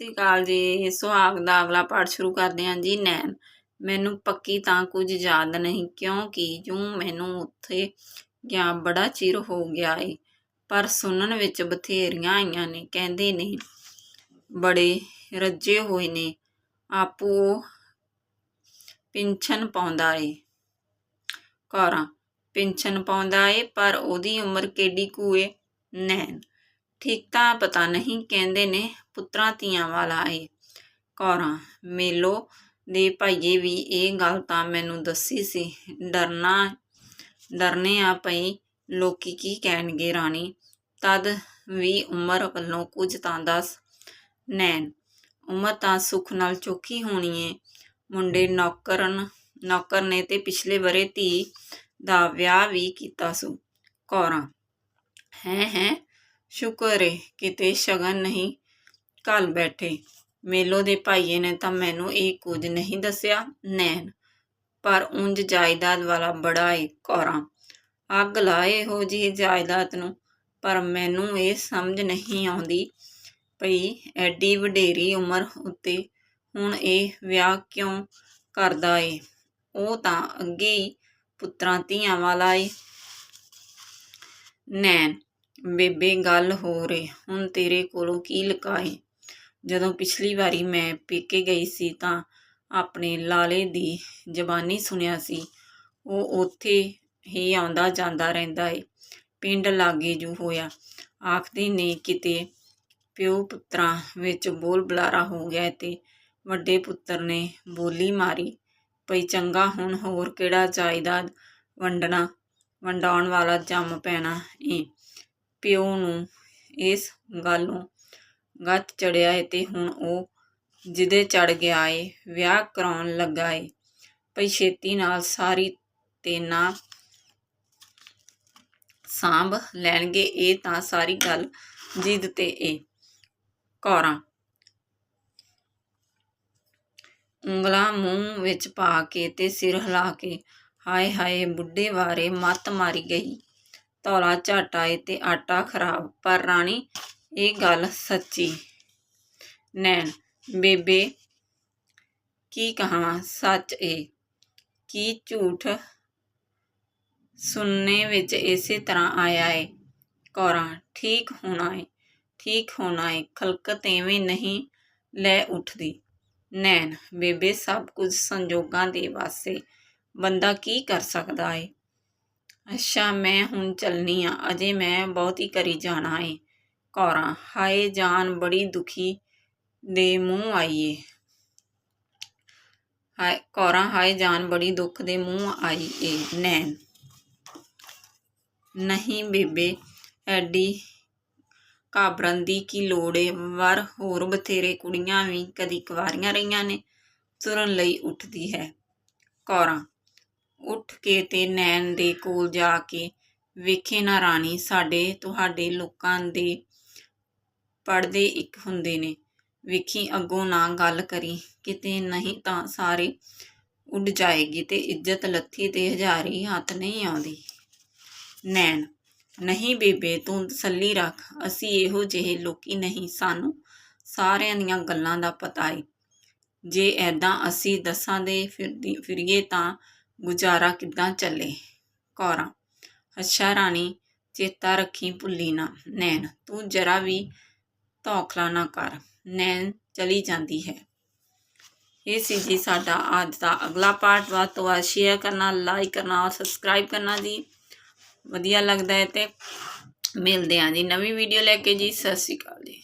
ਸਤਿ ਸ਼੍ਰੀ ਅਕਾਲ ਜੀ। ਸੁਹਾਗ ਦਾ ਅਗਲਾ ਪਾਠ ਸ਼ੁਰੂ ਕਰਦੇ ਹਾਂ ਜੀ, ਨੈਣ। ਮੈਨੂੰ ਪੱਕੀ ਤਾਂ ਕੁਝ ਯਾਦ ਨਹੀਂ, ਕਿਉਂਕਿ ਜੂੰ ਮੈਨੂੰ ਉੱਥੇ ਗਿਆ ਬੜਾ ਚਿਰ ਹੋ ਗਿਆ ਏ, ਪਰ ਸੁਣਨ ਵਿੱਚ ਬਥੇਰੀਆਂ ਆਈਆਂ ਨੇ, ਕਹਿੰਦੇ ਨੇ, ਬੜੇ ਰੱਜੇ ਹੋਏ ਨੇ, ਆਪੋ ਉਹ ਪਿੰਛਨ ਪਾਉਂਦਾ ਏ। ਕੌਰਾਂ, ਪਿੰਛਨ ਪਾਉਂਦਾ ਏ, ਪਰ ਉਹਦੀ ਉਮਰ ਕਿੱਡੀ ਕੁ ਏ, ਨੈਣ। ਠੀਕ ਤਾਂ ਪਤਾ ਨਹੀਂ ਕਹਿੰਦੇ ਨੇ ਪੁੱਤਰਾਂ ਧੀਆਂ ਵਾਲਾ ਏ। ਕੌਰਾਂ, ਮੇਲੋ ਦੇ ਭਾਈਏ ਵੀ ਇਹ ਗੱਲ ਤਾਂ ਮੈਨੂੰ ਦੱਸੀ ਸੀ। ਡਰਨਾ, ਡਰਨੇ ਆ ਪਈ ਲੋਕੀ ਕੀ ਕਹਿਣਗੇ ਰਾਣੀ। ਤਦ ਵੀ ਉਮਰ ਵੱਲੋਂ ਕੁਝ ਤਾਂ ਦੱਸ। ਨੈਣ, ਉਮਰ ਤਾਂ ਸੁੱਖ ਨਾਲ ਚੋਖੀ ਹੋਣੀ ਏ। ਮੁੰਡੇ ਨੌਕਰਨ, ਨੌਕਰ ਨੇ ਤੇ ਪਿਛਲੇ ਬਰੇ ਧੀ ਦਾ ਵਿਆਹ ਵੀ ਕੀਤਾ ਸੂ। ਕੌਰਾਂ, ਹੈ ਹੈ ਸ਼ੁਕਰ ਏ ਕਿਤੇ ਸ਼ਗਨ ਨਹੀਂ, ਘਲ ਬੈਠੇ। ਮੇਲੋ ਦੇ ਭਾਈਏ ਨੇ ਤਾਂ ਮੈਨੂੰ ਇਹ ਕੁਝ ਨਹੀਂ ਦੱਸਿਆ, ਨੈਣ। ਪਰ ਉਂਝ ਜਾਇਦਾਦ ਵਾਲਾ ਬੜਾ ਏ ਕੌਰਾਂ। ਅੱਗ ਲਾਏ ਹੋ ਜੀ ਜਾਇਦਾਦ ਨੂੰ, ਪਰ ਮੈਨੂੰ ਇਹ ਸਮਝ ਨਹੀਂ ਆਉਂਦੀ ਪਈ ਐਡੀ ਵਡੇਰੀ ਉਮਰ ਉੱਤੇ ਹੁਣ ਇਹ ਵਿਆਹ ਕਿਉਂ ਕਰਦਾ ਏ। ਉਹ ਤਾਂ ਅੱਗੇ ਹੀ ਪੁੱਤਰਾਂ ਧੀਆਂ ਵਾਲਾ ਏ। ਨੈਣ ਬੇਬੇ, ਗੱਲ ਹੋ ਰਹੀ। ਹੁਣ ਤੇਰੇ ਕੋਲੋਂ ਕੀ ਲੁਕਾਏ? ਜਦੋਂ ਪਿਛਲੀ ਵਾਰੀ ਮੈਂ ਪੇਕੇ ਗਈ ਸੀ ਤਾਂ ਆਪਣੇ ਲਾਲੇ ਦੀ ਜ਼ਬਾਨੀ ਸੁਣਿਆ ਸੀ। ਉਹ ਉੱਥੇ ਹੀ ਆਉਂਦਾ ਜਾਂਦਾ ਰਹਿੰਦਾ ਏ। ਪਿੰਡ ਲਾਗੇ ਜੂ ਹੋਇਆ। ਆਖਦੇ ਨੇ ਕਿਤੇ ਪਿਓ ਪੁੱਤਰਾਂ ਵਿੱਚ ਬੋਲ ਬੁਲਾਰਾ ਹੋ ਗਿਆ ਤੇ ਵੱਡੇ ਪੁੱਤਰ ਨੇ ਬੋਲੀ ਮਾਰੀ ਪਈ ਚੰਗਾ ਹੁਣ ਹੋਰ ਕਿਹੜਾ ਜਾਇਦਾਦ ਵੰਡਣਾ, ਵੰਡਾਉਣ ਵਾਲਾ ਜੰਮ ਪੈਣਾ ਏ। ਪਿਓ ਨੂੰ ਇਸ ਗੱਲੋਂ ਗੱਤ ਚੜਿਆ ਏ ਤੇ ਹੁਣ ਉਹ ਜਿਹਦੇ ਚੜ ਗਿਆ ਏ, ਵਿਆਹ ਕਰਾਉਣ ਲੱਗਾ ਏ। ਭਈ ਛੇਤੀ ਨਾਲ ਸਾਰੀ ਤੇ ਨਾ ਸਾਂਭ ਲੈਣਗੇ, ਇਹ ਤਾਂ ਸਾਰੀ ਗੱਲ ਜਿੱਦ ਤੇ ਏ। ਕੌਰਾਂ ਉਂਗਲਾਂ ਮੂੰਹ ਵਿੱਚ ਪਾ ਕੇ ਤੇ ਸਿਰ ਹਿਲਾ ਕੇ ਹਾਏ ਹਾਏ ਬੁੱਢੇ ਬਾਰੇ ਮੱਤ ਮਾਰੀ ਗਈ। ਧੌਲਾ, ਝੱਟ ਆਏ ਤੇ ਆਟਾ ਖਰਾਬ। ਪਰ ਰਾਣੀ, ਇਹ ਗੱਲ ਸੱਚੀ। ਨੈਣ, ਬੇਬੇ, ਕੀ ਕਹਾਂ? ਸੱਚ ਏ। ਕੀ ਝੂਠ ਸੁਣਨੇ ਵਿੱਚ ਇਸੇ ਤਰ੍ਹਾਂ ਆਇਆ ਏ? ਕੌਰਾਂ, ਠੀਕ ਹੋਣਾ ਏ। ਠੀਕ ਹੋਣਾ ਏ। ਖਲਕਤ ਐਵੇਂ ਨਹੀਂ ਲੈ ਉੱਠਦੀ। ਨੈਣ, ਬੇਬੇ, ਸਭ ਕੁਝ ਸੰਜੋਗਾਂ ਦੇ ਵਾਸਤੇ ਬੰਦਾ ਕੀ ਕਰ ਸਕਦਾ ਏ? ਅੱਛਾ, ਮੈਂ ਹੁਣ ਚੱਲਨੀ ਆ। ਅਜੇ ਮੈਂ ਬਹੁਤੀ ਕਰੀ ਜਾਣਾ ਏ ਕੌਰਾਂ ਹਾਏ, ਜਾਨ ਬੜੀ ਦੁਖੀ ਦੇ ਮੂੰਹ ਆਈਏ। ਹਾਏ ਕੌਰਾਂ ਹਾਏ, ਜਾਨ ਬੜੀ ਦੁੱਖ ਦੇ ਮੂੰਹ ਆਈ ਏ ਨੈਣ। ਨਹੀਂ ਬੇਬੇ, ਐਡੀ ਘਾਬਰਨ ਦੀ ਕੀ ਲੋੜ ਏ? ਵਰ ਹੋਰ ਬਥੇਰੇ ਕੁੜੀਆਂ ਵੀ ਕਦੀ ਕੁਵਾਰੀਆਂ ਰਹੀਆਂ ਨੇ, ਤੁਰਨ ਲਈ ਉੱਠਦੀ ਹੈ। ਕੌਰਾਂ ਉੱਠ ਕੇ ਤੇ ਨੈਣ ਦੇ ਕੋਲ ਜਾ ਕੇ ਵੇਖੇ ਨਾ ਰਾਣੀ, ਸਾਡੇ, ਤੁਹਾਡੇ ਲੋਕਾਂ ਦੇ ਪੜਦੇ ਇੱਕ ਹੁੰਦੇ ਨੇ। ਵੇਖੀ ਅੱਗੋਂ ਨਾ ਗੱਲ ਕਰੀ, ਕਿਤੇ ਨਹੀਂ ਤਾਂ ਸਾਰੇ ਉੱਡ ਜਾਏਗੀ ਤੇ ਇੱਜ਼ਤ ਲੱਥੀ ਤੇ ਹਜ਼ਾਰੀ ਹੱਥ ਨਹੀਂ ਆਉਂਦੀ। ਨੈਣ, ਨਹੀਂ ਬੇਬੇ, ਤੂੰ ਤਸੱਲੀ ਰੱਖ, ਅਸੀਂ ਇਹੋ ਜਿਹੇ ਲੋਕੀ ਨਹੀਂ, ਸਾਨੂੰ ਸਾਰਿਆਂ ਦੀਆਂ ਗੱਲਾਂ ਦਾ ਪਤਾ ਏ। ਜੇ ਐਦਾਂ ਅਸੀਂ ਦੱਸਾਂ ਦੇ ਫਿਰਦੀ, ਫਿਰੀਏ ਤਾਂ ਗੁਜ਼ਾਰਾ ਕਿੱਦਾਂ ਚੱਲੇ? ਕੌਰਾਂ, ਅੱਛਾ ਰਾਣੀ, ਚੇਤਾ ਰੱਖੀ ਭੁੱਲੀ ਨਾ, ਨੈਣ, ਤੂੰ ਜਰਾ ਵੀ ਧੌਖਲਾ ਨਾ ਕਰ, ਨੈਣ ਚਲੀ ਜਾਂਦੀ ਹੈ। ਇਹ ਸੀ ਜੀ ਸਾਡਾ ਅੱਜ ਦਾ ਅਗਲਾ ਪਾਰਟ ਵੱਧ ਤੋਂ ਵੱਧ ਸ਼ੇਅਰ ਕਰਨਾ ਲਾਈਕ ਕਰਨਾ ਔਰ ਸਬਸਕ੍ਰਾਈਬ ਕਰਨਾ ਜੀ। ਵਧੀਆ ਲੱਗਦਾ ਹੈ ਤੇ ਮਿਲਦੇ ਹਾਂ ਜੀ ਨਵੀਂ ਵੀਡੀਓ ਲੈ ਕੇ ਜੀ। ਸਤਿ ਸ਼੍ਰੀ ਅਕਾਲ ਜੀ।